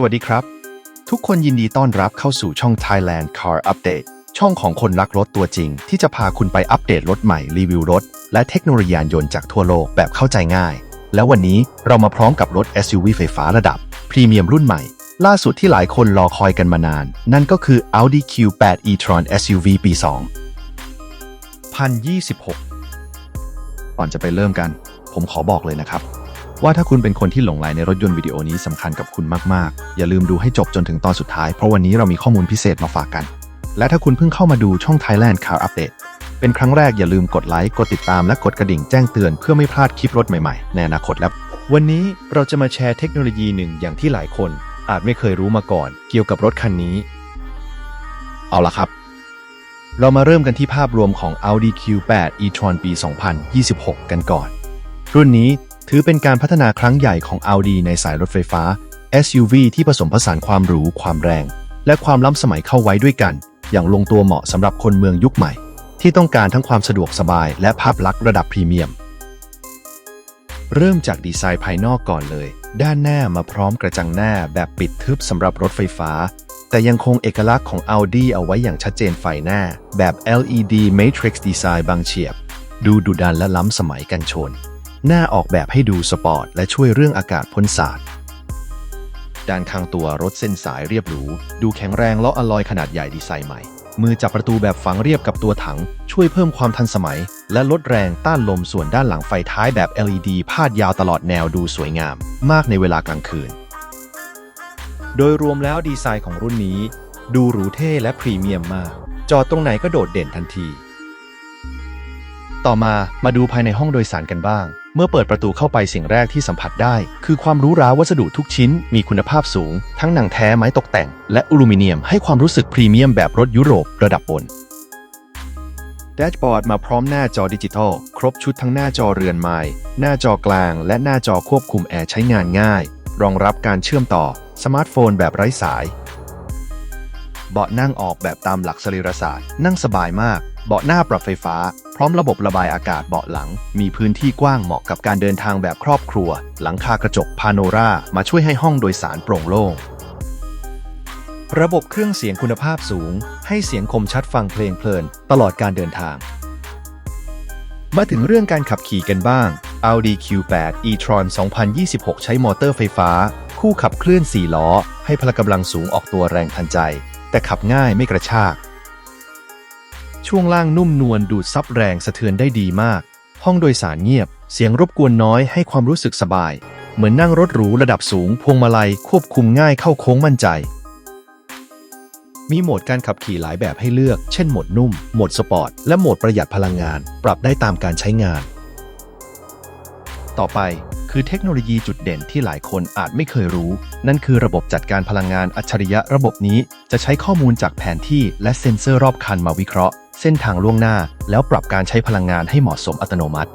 สวัสดีครับ ทุกคนยินดีต้อนรับเข้าสู่ช่อง Thailand Car Update ช่องของคนรักรถตัวจริง ที่จะพาคุณไปอัปเดตรถใหม่รีวิวรถ และเทคโนโลยียานยนต์จากทั่วโลกแบบเข้าใจง่าย แล้ววันนี้เรามาพร้อมกับรถ SUV ไฟฟ้าระดับ พรีเมียมรุ่นใหม่ ล่าสุดที่หลายคนรอคอยกันมานาน นั่นก็คือ Audi Q8 e-tron SUV ปี2026 ก่อนจะไปเริ่มกัน ผมขอบอกเลยนะครับ ว่าถ้าคุณเป็นคนที่หลงใหลในรถยนต์วิดีโอนี้สำคัญกับคุณมากๆ อย่าลืมดูให้จบจนถึงตอนสุดท้าย เพราะวันนี้เรามีข้อมูลพิเศษมาฝากกัน และถ้าคุณเพิ่งเข้ามาดูช่อง Thailand Car Update เป็นครั้งแรกอย่าลืมกดไลค์ กดติดตามและกดกระดิ่งแจ้งเตือนเพื่อไม่พลาดคลิปรถใหม่ๆ ในอนาคตแล้ววันนี้เราจะมาแชร์เทคโนโลยีหนึ่งอย่างที่หลายคน อาจไม่เคยรู้มาก่อน เกี่ยวกับรถคันนี้ เอาละครับ เรามาเริ่มกันที่ภาพรวมของ Audi Q8 e-tron ปี 2026 กันก่อน รุ่นนี้ ถือเป็นการพัฒนาครั้งใหญ่ของ Audi ในสายรถไฟฟ้า SUV ที่ผสมผสานความหรูความแรง และความล้ำสมัยเข้าไว้ด้วยกัน อย่างลงตัวเหมาะสำหรับคนเมืองยุคใหม่ ที่ต้องการทั้งความสะดวกสบายและภาพลักษณ์ระดับพรีเมียม เริ่มจากดีไซน์ภายนอกก่อนเลย ด้านหน้ามาพร้อมกระจังหน้าแบบปิดทึบสำหรับรถไฟฟ้า แต่ยังคงเอกลักษณ์ของ Audi เอาไว้อย่างชัดเจนไฟหน้า แบบ LED Matrix Design บางเฉียบ ดูดุดันและล้ำสมัยกันชน น้าออกแบบให้ดูสปอร์ต และช่วยเรื่องอากาศพ้นสาดด้านข้างตัวรถเส้นสายเรียบหรู ดูแข็งแรงล้ออลลอยขนาดใหญ่ดีไซน์ใหม่ มือจับประตูแบบฝังเรียบกับตัวถัง ช่วยเพิ่มความทันสมัย และลดแรงต้านลมส่วนด้านหลังไฟท้ายแบบ LED พาดยาวตลอดแนวดูสวยงาม มากในเวลากลางคืน โดยรวมแล้วดีไซน์ของรุ่นนี้ ดูหรูเท่และพรีเมียมมาก จอดตรงไหนก็โดดเด่นทันที ต่อมามาดูภายในห้องโดยสารกันบ้าง เมื่อเปิดประตูเข้าไปสิ่งแรกที่สัมผัสได้ คือความรู้ราวัสดุทุกชิ้น มีคุณภาพสูง ทั้งหนังแท้ไม้ตกแต่ง และอลูมิเนียมให้ความรู้สึกพรีเมียมแบบรถยุโรประดับบนแดชบอร์ดมาพร้อมหน้าจอดิจิทัล ครบชุดทั้งหน้าจอเรือนไม้หน้าจอกลาง และหน้าจอควบคุมแอร์ใช้งานง่าย รองรับการเชื่อมต่อสมาร์ทโฟนแบบไร้สาย เบาะนั่งออกแบบตามหลักสรีรศาสตร์ นั่งสบายมาก เบาะหน้าปรับไฟฟ้า พร้อมระบบระบายอากาศเบาะหลัง มีพื้นที่กว้างเหมาะกับการเดินทางแบบครอบครัว หลังคากระจกพาโนรามาช่วยให้ห้องโดยสารโปร่งโล่ง ระบบเครื่องเสียงคุณภาพสูง ให้เสียงคมชัดฟังเพลงเพลิน ตลอดการเดินทาง มาถึงเรื่องการขับขี่กันบ้าง Audi Q8 e-tron 2026 ใช้มอเตอร์ไฟฟ้า คู่ขับเคลื่อน 4 ล้อ ให้พละกำลังสูงออกตัวแรงทันใจ แต่ขับง่ายไม่กระชาก ช่วงล่างนุ่มนวลดูดซับแรงสะเทือนได้ดีมาก ห้องโดยสารเงียบ เสียงรบกวนน้อยให้ความรู้สึกสบาย เหมือนนั่งรถหรูระดับสูง พวงมาลัยควบคุมง่ายเข้าโค้งมั่นใจ มีโหมดการขับขี่หลายแบบให้เลือก เช่นโหมดนุ่ม โหมดสปอร์ต และโหมดประหยัดพลังงาน ปรับได้ตามการใช้งาน ต่อไปคือเทคโนโลยีจุดเด่นที่หลายคนอาจไม่เคยรู้ นั่นคือระบบจัดการพลังงานอัจฉริยะระบบนี้ จะใช้ข้อมูลจากแผนที่และเซ็นเซอร์รอบคันมาวิเคราะห์ เส้นทางล่วงหน้า แล้วปรับการใช้พลังงานให้เหมาะสมอัตโนมัติ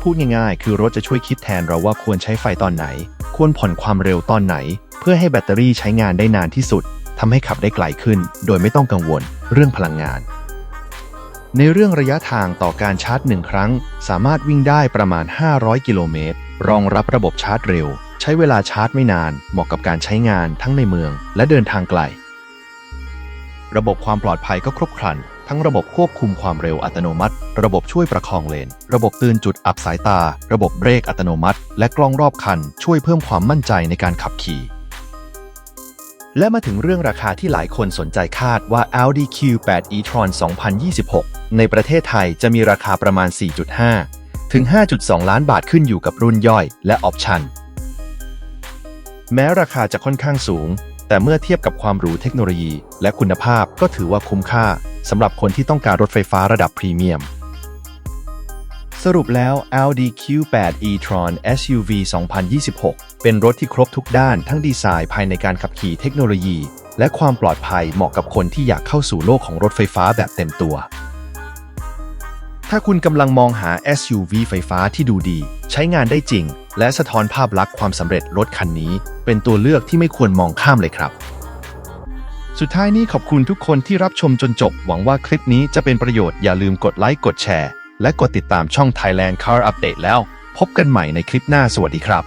พูดง่ายๆ คือรถจะช่วยคิดแทนเราว่าควรใช้ไฟตอนไหน ควรผ่อนความเร็วตอนไหน เพื่อให้แบตเตอรี่ใช้งานได้นานที่สุดทำให้ขับได้ไกลขึ้น โดยไม่ต้องกังวลเรื่องพลังงาน ในเรื่องระยะทางต่อการชาร์จหนึ่งครั้ง สามารถวิ่งได้ประมาณ 500 กิโลเมตร รองรับระบบชาร์จเร็ว ใช้เวลาชาร์จไม่นาน เหมาะกับการใช้งานทั้งในเมือง และเดินทางไกล ระบบความปลอดภัยก็ครบครัน ทั้งระบบควบคุมความเร็วอัตโนมัติ ระบบช่วยประคองเลน ระบบเตือนจุดอับสายตา ระบบเบรกอัตโนมัติ และกล้องรอบคัน ช่วยเพิ่มความมั่นใจในการขับขี่ และมาถึงเรื่องราคาที่หลายคนสนใจคาดว่า Audi Q8 e-tron 2026 ในประเทศไทยจะมีราคาประมาณ 4.5 ถึง 5.2 ล้านบาทขึ้นอยู่กับรุ่นย่อยและออปชันแม้ราคาจะค่อนข้างสูง แต่เมื่อเทียบกับความหรูเทคโนโลยี และคุณภาพก็ถือว่าคุ้มค่าสำหรับคนที่ต้องการรถไฟฟ้าระดับพรีเมียม สรุปแล้ว Audi Q8 e-tron SUV 2026 เป็นรถที่ครบทุกด้านทั้งดีไซน์ภายในการขับขี่เทคโนโลยี และความปลอดภัยเหมาะกับคนที่อยากเข้าสู่โลกของรถไฟฟ้าแบบเต็มตัว ถ้าคุณกำลังมองหา SUV ไฟฟ้าที่ดูดี ใช้งานได้จริง และสะท้อนภาพลักษณ์ความสำเร็จรถคันนี้ เป็นตัวเลือกที่ไม่ควรมองข้ามเลยครับ สุดท้ายนี้ขอบคุณทุกคนที่รับชมจนจบ หวังว่าคลิปนี้จะเป็นประโยชน์อย่าลืมกดไลค์กดแชร์ และกดติดตามช่อง Thailand Car Update แล้ว พบกันใหม่ในคลิปหน้าสวัสดีครับ